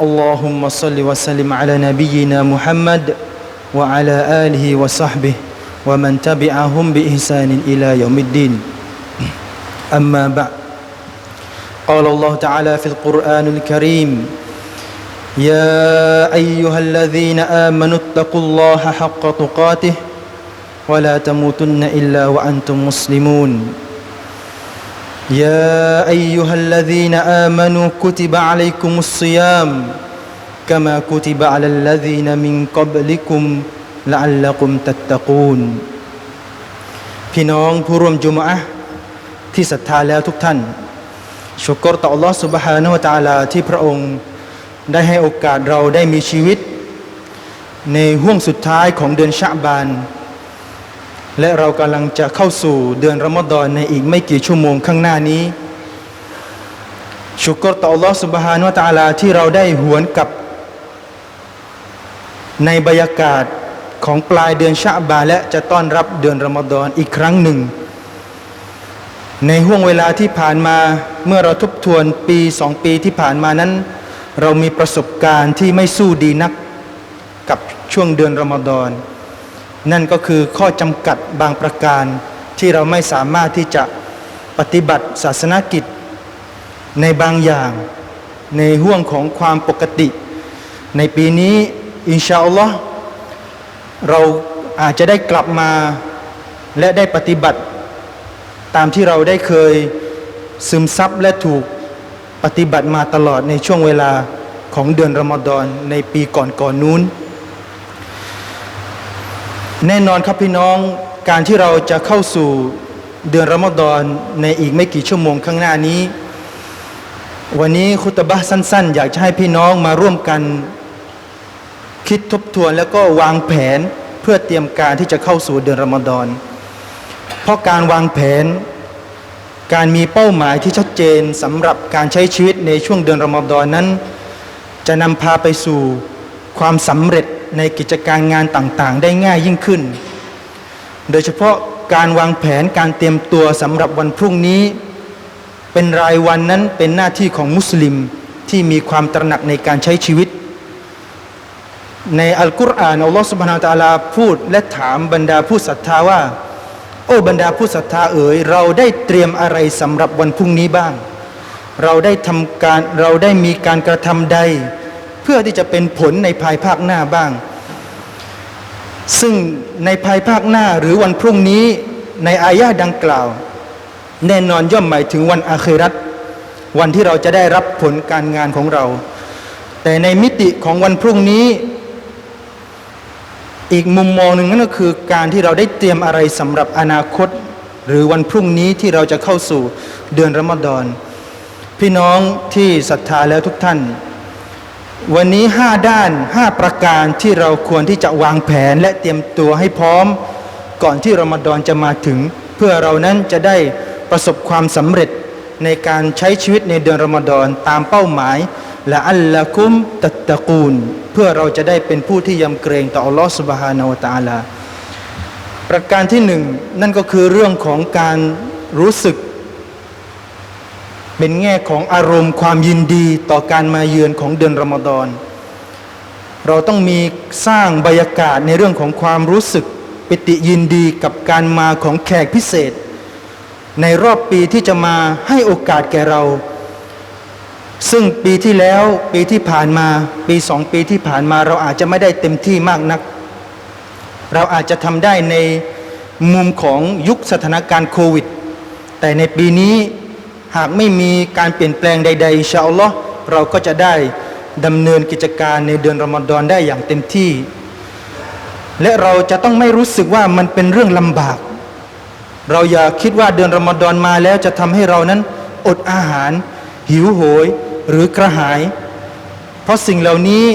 اللهم صل وسلم على نبينا محمد وعلى آله وصحبه ومن تبعهم بإحسان إلى يوم الدين. أما بعد قال الله تعالى في القرآن الكريم يا أيها الذين آمنوا اتقوا الله حق تقاته ولا تموتن إلا وأنتم مسلمون. يا أيها الذين آمنوا كتب عليكم الصيام كما كتب على الذين من قبلكم لعلكم تتقون พี่น้องผู้ร่วมจุมอะห์ที่ศรัทธาแล้วทุกท่านชุกรต่อ Allah سبحانه และ تعالى ที่พระองค์ได้ให้โอกาสเราได้มีชีวิต ในห่วงสุดท้ายของเดือนชะบาน และเรากำลังจะเข้าสู่เดือนรอมฎอนในอีกไม่กี่ชั่วโมงข้างหน้านี้ ชุกรต่ออัลอสุบฮานุตาลาที่เราได้หวนกับ ในบรรยากาศของปลายเดือนชาบาและจะต้อนรับเดือนรอมฎอนอีกครั้งหนึ่ง ในห่วงเวลาที่ผ่านมาเมื่อเราทบทวนปีสองปีที่ผ่านมานั้น เรามีประสบการณ์ที่ไม่สู้ดีนักกับช่วงเดือนรอมฎอน นั่นก็คือข้อจำกัดบางประการที่เราไม่สามารถที่จะปฏิบัติศาสนกิจ ในบางอย่างในห่วงของความปกติ ในปีนี้อินชาอัลลอฮ์เราอาจจะได้กลับมาและได้ปฏิบัติ ตามที่เราได้เคยซึมซับและถูกปฏิบัติมาตลอดในช่วงเวลาของเดือนรอมฎอนในปีก่อนก่อนนู้น แน่นอนครับพี่น้องการที่เราจะเข้าสู่เดือนรอมฎอนในอีกไม่กี่ชั่วโมงข้างหน้านี้ วันนี้คุตบะสั้น ๆ อยากจะให้พี่น้องมาร่วมกัน คิดทบทวนแล้วก็วางแผนเพื่อเตรียมการที่จะเข้าสู่เดือนรอมฎอนเพราะการวางแผน การมีเป้าหมายที่ชัดเจนสำหรับการใช้ชีวิตในช่วงเดือนรอมฎอนนั้น จะนำพาไปสู่ความสำเร็จ ในกิจการงานต่างๆ ได้ง่ายยิ่งขึ้น โดยเฉพาะการวางแผนการเตรียมตัวสำหรับวันพรุ่งนี้ เป็นรายวันนั้นเป็นหน้าที่ของมุสลิมที่มีความตระหนักในการใช้ชีวิต ในอัลกุรอานอัลลอฮฺสุบฮานาตะอาลาพูดและถามบรรดาผู้ศรัทธาว่า โอ้บรรดาผู้ศรัทธาเอ๋ยเราได้เตรียมอะไรสำหรับวันพรุ่งนี้บ้าง เราได้ทำการเราได้มีการกระทำใด เพื่อที่จะเป็นผลในภายภาคหน้าบ้าง ซึ่งในภายภาคหน้าหรือวันพรุ่งนี้ในอายะดังกล่าว แน่นอนย่อมหมายถึงวันอาครัตวันที่เราจะได้รับผลการงานของเรา แต่ในมิติของวันพรุ่งนี้ อีกมุมมองหนึ่งนั่นก็คือการที่เราได้เตรียมอะไรสำหรับอนาคต หรือวันพรุ่งนี้ที่เราจะเข้าสู่เดือนรอมฎอนพี่น้องที่ศรัทธาแล้วทุกท่าน วันนี้ห้าด้านห้าประการที่เราควรที่จะวางแผนและเตรียมตัวให้พร้อม ก่อนที่รอมฎอนจะมาถึง เพื่อเรานั้นจะได้ประสบความสำเร็จในการใช้ชีวิตในเดือนรอมฎอนตามเป้าหมายและอัลละกุมตัตตะกูล เพื่อเราจะได้เป็นผู้ที่ยำเกรงต่ออัลลอฮฺสุบฮานาวตาลาประการที่หนึ่งนั่นก็คือเรื่องของการรู้สึก เป็นแง่ของอารมณ์ความยินดีต่อการมาเยือนของเดือนรอมฎอน เราต้องมีสร้างบรรยากาศในเรื่องของความรู้สึกปิติยินดีกับการมาของแขกพิเศษ ในรอบปีที่จะมาให้โอกาสแก่เรา ซึ่งปีที่แล้วปีที่ผ่านมาปีสองปีที่ผ่านมาเราอาจจะไม่ได้เต็มที่มากนัก เราอาจจะทำได้ในมุมของยุคสถานการณ์โควิด แต่ในปีนี้ หากไม่มีการเปลี่ยนแปลงใดๆอินชาอัลลอฮ์เราก็จะได้ดำเนินกิจการในเดือนรอมฎอนได้อย่างเต็มที่ และเราจะต้องไม่รู้สึกว่ามันเป็นเรื่องลำบาก เราอย่าคิดว่าเดือนรอมฎอนมาแล้วจะทำให้เรานั้นอดอาหาร หิวโหยหรือกระหาย เพราะสิ่งเหล่านี้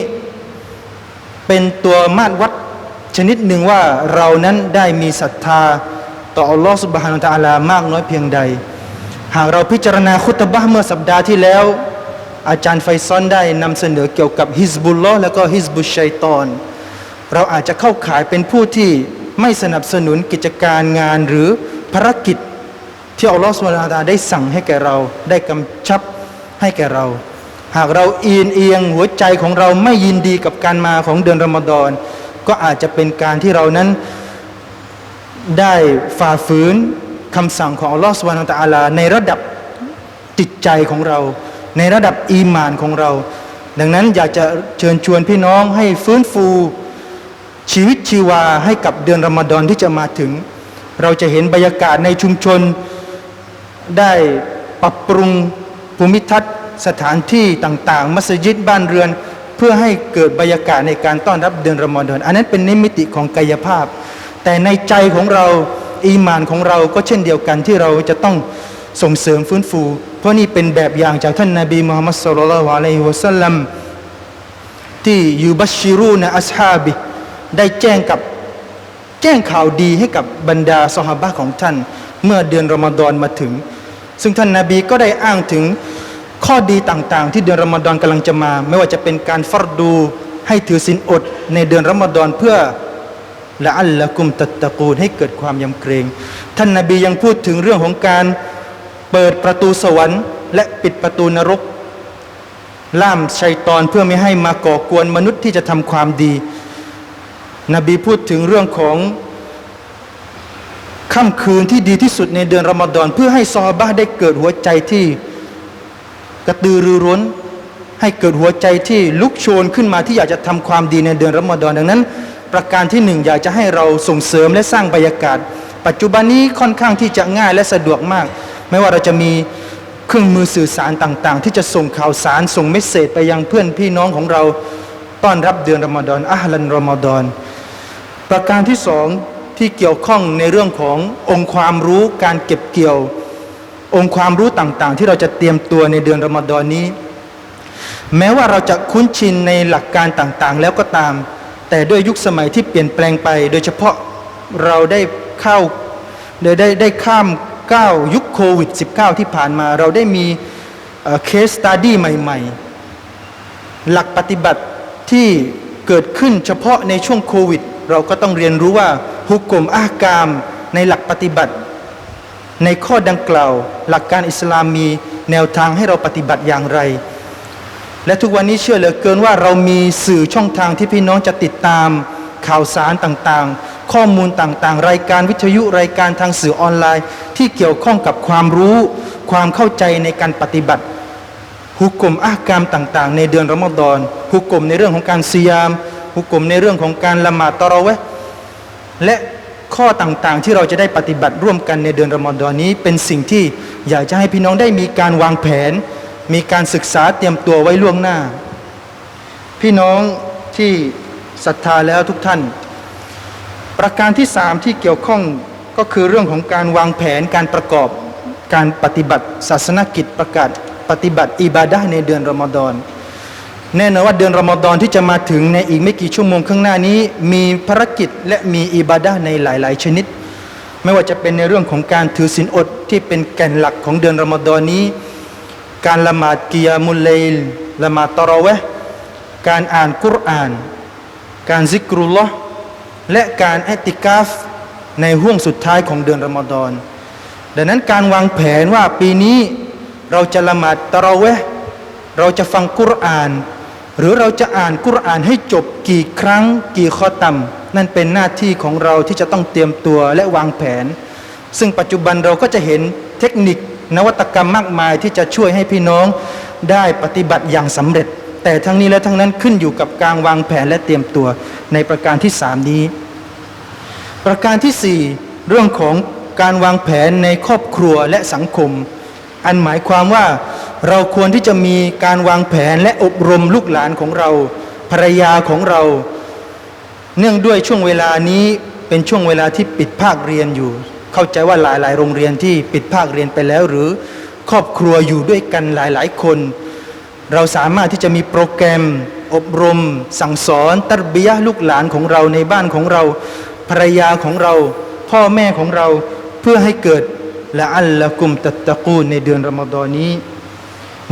เป็นตัวมาตรวัดชนิดหนึ่งว่าเรานั้นได้มีศรัทธาต่ออัลลอฮฺสุบฮานาตะอาลามากน้อยเพียงใด หากเราพิจารณาคุตบะเมื่อสัปดาห์ที่แล้ว อาจารย์ไฟซอนได้นำเสนอเกี่ยวกับฮิซบุลลอฮ์และก็ฮิซบุชัยตอน เราอาจจะเข้าข่ายเป็นผู้ที่ไม่สนับสนุนกิจการงานหรือภารกิจ ที่อัลลอฮฺสุบฮานาตาได้สั่งให้แก่เราได้กำชับให้แก่เรา หากเราเอียนเอียงหัวใจของเราไม่ยินดีกับการมาของเดือนรอมฎอนก็อาจจะเป็นการที่เรานั้นได้ฝ่าฝืน คำสั่งของอัลลอฮฺสุบานาตะอาลา ในระดับจิตใจของเรา ในระดับอีมานของเรา ดังนั้นอยากจะเชิญชวนพี่น้องให้ฟื้นฟูชีวิตชีวาให้กับเดือนรอมฎอนที่จะมาถึง เราจะเห็นบรรยากาศในชุมชน ได้ปรับปรุงภูมิทัศน์สถานที่ต่างๆ มัสยิดบ้านเรือน เพื่อให้เกิดบรรยากาศในการต้อนรับเดือนรอมฎอนอันนั้นเป็นนิมิติของกายภาพ แต่ในใจของเรา อีมานของเราก็เช่นเดียวกันที่เราจะต้องส่งเสริมฟื้นฟู เพราะนี่เป็นแบบอย่างจากท่านนาบีมุฮัมมัดสุลลัลลอฮุอะลัยฮิวะสัลลัมที่ยูบัชชิรูนอัสฮาบิได้แจ้งกับแจ้งข่าวดีให้กับบรรดาสหบะของท่าน เมื่อเดือนรอมฎอนมาถึง ซึ่งท่านนาบีก็ได้อ้างถึงข้อดีต่างๆ ที่เดือนรอมฎอนกำลังจะมา ไม่ว่าจะเป็นการฟัรดูให้ถือศีลอดในเดือนรอมฎอนเพื่อ ละอัลละกุมตัตะกูลให้เกิดความยำเกรง ท่านนาบียังพูดถึงเรื่องของการเปิดประตูสวรรค์ และปิดประตูนรก ล่ามชัยตอนเพื่อไม่ให้มาก่อกวนมนุษย์ที่จะทำความดี นบีพูดถึงเรื่องของค่ำคืนที่ดีที่สุดในเดือนรอมฎอนเพื่อให้ซอบะห์ได้เกิดหัวใจที่กระตือรือร้นให้เกิดหัวใจที่ลุกโชนขึ้นมาที่อยากจะทำความดีในเดือนรอมฎอนดังนั้น ประการที่หนึ่งอยากจะให้เราส่งเสริมและสร้างบรรยากาศ ปัจจุบันนี้ค่อนข้างที่จะง่ายและสะดวกมาก ไม่ว่าเราจะมีเครื่องมือสื่อสารต่างๆ ที่จะส่งข่าวสารส่งเมสเซจไปยังเพื่อนพี่น้องของเราต้อนรับเดือนรอมฎอนอัลลันรอมฎอนประการที่สองที่เกี่ยวข้องในเรื่องขององค์ความรู้การเก็บเกี่ยว องค์ความรู้ต่างๆ ที่เราจะเตรียมตัวในเดือนรอมฎอนนี้ แม้ว่าเราจะคุ้นชินในหลักการต่างๆ แล้วก็ตาม แต่ด้วยยุคสมัยที่เปลี่ยนแปลงไป โดยเฉพาะเราได้เข้าได้ได้ได้ข้ามก้าวยุคโควิด -19 ที่ผ่านมา เราได้มีเคสตัดดี้ใหม่ ๆ หลักปฏิบัติที่เกิดขึ้นเฉพาะในช่วงโควิด เราก็ต้องเรียนรู้ว่าฮุกกลมอากามในหลักปฏิบัติ ในข้อดังกล่าว หลักการอิสลามมีแนวทางให้เราปฏิบัติอย่างไร และทุกวันนี้เชื่อเหลือเกินว่าเรามีสื่อช่องทางที่พี่น้องจะติดตามข่าวสารต่างๆ ข้อมูลต่างๆ รายการวิทยุรายการทางสื่อออนไลน์ ที่เกี่ยวข้องกับความรู้ ความเข้าใจในการปฏิบัติฮุกกลมอากามต่างๆ ในเดือนรอมฎอนฮุกกลมในเรื่องของการซียามฮุกกลมในเรื่องของการละหมาดตะเราะเวและข้อต่างๆ ที่เราจะได้ปฏิบัติร่วมกันในเดือนรอมฎอนนี้ เป็นสิ่งที่อยากจะให้พี่น้องได้มีการวางแผน มีการศึกษาเตรียมตัวไว้ล่วงหน้า พี่น้องที่ศรัทธาแล้วทุกท่าน ประการที่สามที่เกี่ยวข้องก็คือเรื่องของการวางแผนการประกอบการปฏิบัติศาสนกิจประกาศปฏิบัติอิบาดะในเดือนรอมฎอนแน่นอนว่าเดือนรอมฎอนที่จะมาถึงในอีกไม่กี่ชั่วโมงข้างหน้านี้ มีภารกิจและมีอิบาดะห์ในหลาย ๆ ชนิด ไม่ว่าจะเป็นในเรื่องของการถือศีลอดที่เป็นแก่นหลักของเดือนรอมฎอนนี้ การละหมาดกิยามุลเลลละหมาดตะราะเวการอ่านกุรอาน การซิกรุลลอฮ์และการแอติกาฟในห่วงสุดท้ายของเดือนรอมฎอนดังนั้นการวางแผนว่าปีนี้เราจะละหมาดตะราะเวเราจะฟังกุรอาน หรือเราจะอ่านกุรอานให้จบกี่ครั้งกี่ข้อต่ำนั่นเป็นหน้าที่ของเราที่จะต้องเตรียมตัวและวางแผน ซึ่งปัจจุบันเราก็จะเห็นเทคนิค นวัตกรรมมากมายที่จะช่วยให้พี่น้องได้ปฏิบัติอย่างสำเร็จ แต่ทั้งนี้และทั้งนั้นขึ้นอยู่กับการวางแผนและเตรียมตัวในประการที่สามนี้ ประการที่สี่เรื่องของการวางแผนในครอบครัวและสังคม อันหมายความว่าเราควรที่จะมีการวางแผนและอบรมลูกหลานของเราภรรยาของเรา เนื่องด้วยช่วงเวลานี้เป็นช่วงเวลาที่ปิดภาคเรียนอยู่ เข้าใจว่าหลาย ๆ โรงเรียนที่ปิดภาคเรียนไปแล้ว หรือครอบครัวอยู่ด้วยกันหลาย ๆ คน เราสามารถที่จะมีโปรแกรม อบรม สั่งสอนตัรบียะลูกหลานของเราในบ้านของเราภรรยาของเรา พ่อแม่ของเราเพื่อให้เกิดละอัลละกุมตัตตะกูในเดือนรอมฎอนนี้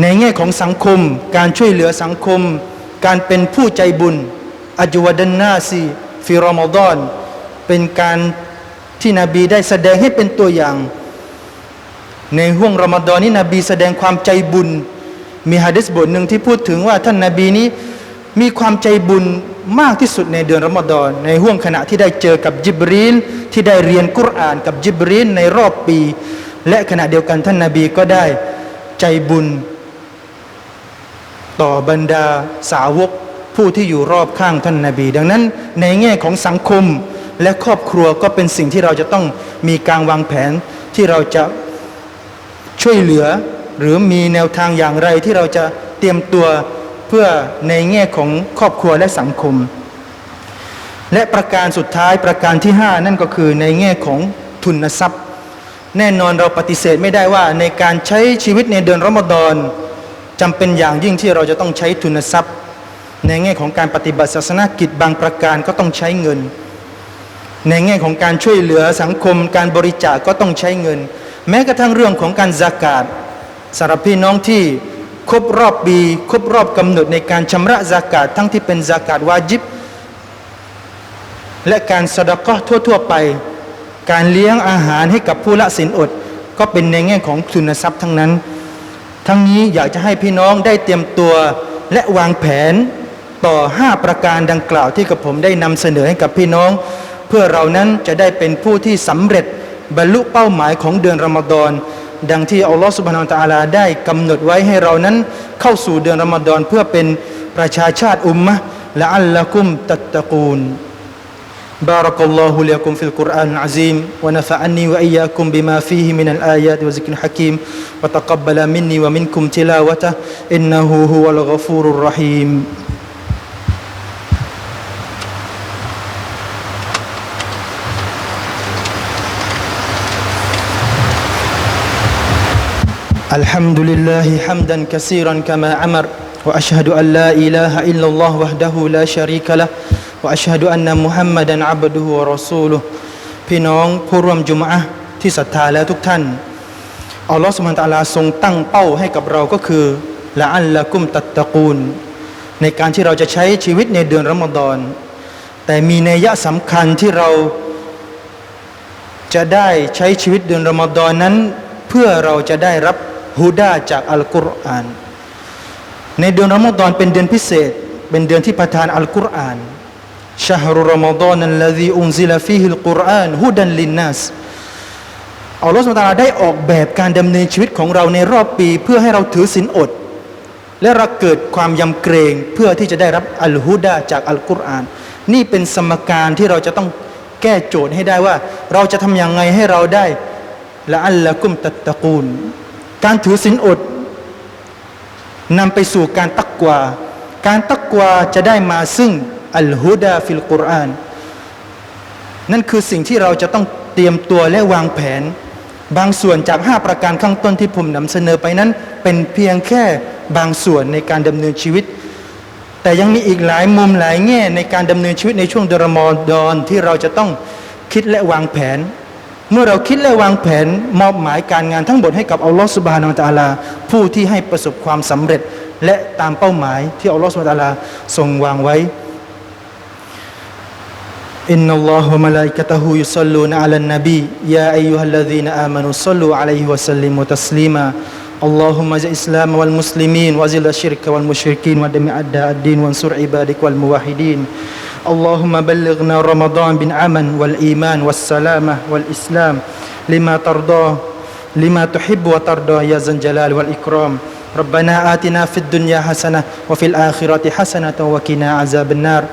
ในแง่ของสังคม การช่วยเหลือสังคม การเป็นผู้ใจบุญอัจวดันนาซีฟิรอมฎอนเป็นการ ที่นบีได้แสดงให้เป็นตัวอย่าง ในห่วงรอมฎอนนี้นบีแสดงความใจบุญ มีฮะดิษบทหนึ่งที่พูดถึงว่าท่านนาบีนี้มีความใจบุญมากที่สุดในเดือนรอมฎอนในห่วงขณะที่ได้เจอกับจิบรีลที่ได้เรียนกุรอานกับจิบรีลในรอบปี และขณะเดียวกันท่านนาบีก็ได้ใจบุญ ต่อบรรดาสาวกผู้ที่อยู่รอบข้างท่านนาบี ดังนั้นในแง่ของสังคม และครอบครัวก็เป็นสิ่งที่เราจะต้องมีการวางแผนที่เราจะช่วยเหลือ หรือมีแนวทางอย่างไรที่เราจะเตรียมตัวเพื่อในแง่ของครอบครัวและสังคม และประการสุดท้ายประการที่ 5 นั่นก็คือในแง่ของทุนทรัพย์ แน่นอนเราปฏิเสธไม่ได้ว่าในการใช้ชีวิตในเดือนรอมฎอนจำเป็นอย่างยิ่งที่เราจะต้องใช้ทุนทรัพย์ ในแง่ของการปฏิบัติศาสนกิจบางประการก็ต้องใช้เงิน ในแง่ของการช่วยเหลือสังคม การบริจาคก็ต้องใช้เงิน แม้กระทั่งเรื่องของการซากาศสำหรับพี่น้องที่ครบรอบปีครบรอบกำหนดในการชำระซากาศทั้งที่เป็นซากาศวาจิบ และการสดก็ทั่วๆไป การเลี้ยงอาหารให้กับผู้ละสินอด ก็เป็นในแง่ของทุนทรัพย์ทั้งนั้น ทั้งนี้อยากจะให้พี่น้องได้เตรียมตัวและวางแผนต่อ 5 ประการดังกล่าวที่กับผมได้นำเสนอให้กับพี่น้อง เพื่อเรานั้นจะได้เป็นผู้ที่สำเร็จบรรลุเป้าหมายของเดือนรอมฎอน ดังที่อัลลอฮฺสุบฮานาอัลตะอาลาได้กำหนดไว้ให้เรานั้นเข้าสู่เดือนรอมฎอนเพื่อเป็นประชาชาติอุมมะละอัลละกุมตัตตะกูน بارك الله لكم في القرآن العظيم ونفعني وإياكم بما فيه من الآيات وذكر الحكيم وتقبل مني ومنكم تلاوته إنه هو الغفور الرحيم الحمد لله حمدا كثيرا كما أمر وأشهد أن لا إله إلا الله وحده لا شريك له وأشهد أن محمدا عبده ورسوله พี่น้องผู้ร่วมจุมอะที่ศรัทธาแล้วทุกท่านอัลลอฮฺสุบฮานตะลาทรงตั้งเป้าให้กับเราก็คือละอัลละกุมตัตตะกูล ในการที่เราจะใช้ชีวิตในเดือนรอมฎอน แต่มีนัยสำคัญที่เราจะได้ใช้ชีวิตเดือนรอมฎอนนั้น เพื่อเราจะได้รับ ฮุดาจากอัลกุรอาน ในเดือนรอมฎอนเป็นเดือนพิเศษ เป็นเดือนที่ประทานอัลกุรอาน شهر رمضان الذي أنزل فيه القرآن هدى للناس อัลลอฮฺสุบฮานะฮูวะตะอาลาได้ออกแบบการดำเนินชีวิตของเราในรอบปี เพื่อให้เราถือศีลอด และเราเกิดความยำเกรง เพื่อที่จะได้รับอัลฮุดาจากอัลกุรอาน นี่เป็นสมการที่เราจะต้องแก้โจทย์ให้ได้ว่า เราจะทำอย่างไงให้เราได้ละอัลละกุมตัตตะกูล การถือศีลอดนำไปสู่การตักกวา การตักกวาจะได้มาซึ่งอัลฮุดาฟิลกุรอานนั่นคือสิ่งที่เราจะต้องเตรียมตัวและวางแผน บางส่วนจาก 5 ประการข้างต้นที่ผมนำเสนอไปนั้น เป็นเพียงแค่บางส่วนในการดำเนินชีวิต แต่ยังมีอีกหลายมุมหลายแง่ในการดำเนินชีวิตในช่วงเดือนรอมฎอนที่เราจะต้องคิดและวางแผน เมื่อเราคิดและวางแผนมอบหมายการงานทั้งหมดให้กับอัลลอฮฺสุบฮานาอัลตะอาลา ผู้ที่ให้ประสบความสำเร็จ และตามเป้าหมายที่อัลลอฮฺสุบฮานาอัลตะอาลาทรงวางไว้ إن الله وملائكته يصلون على النبي يا أيها الذين آمنوا صلوا عليه وسلموا تسليما اللهم اجعل الإسلام والمسلمين وأذل الشرك والمشركين ودمع أعداء الدين وانصر عبادك والموحدين اللهم بلغنا رمضان بالأمن والإيمان والسلامة والإسلام لما ترضاه لما تحب وترضى يا ذا الجلال والإكرام. ربنا آتنا في الدنيا حسنة وفي الآخرة حسنة وقنا عذاب النار.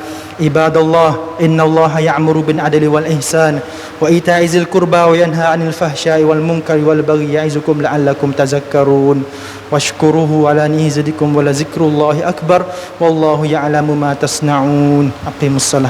عباد الله إن الله يعمر بالعدل والإحسان وإيتاء ذي القربى وينهى عن الفحشاء والمنكر والبغي يعظكم لعلكم تذكرون واشكروه على أن يزدكم ولذكر الله أكبر والله يعلم ما تصنعون أقيموا الصلاة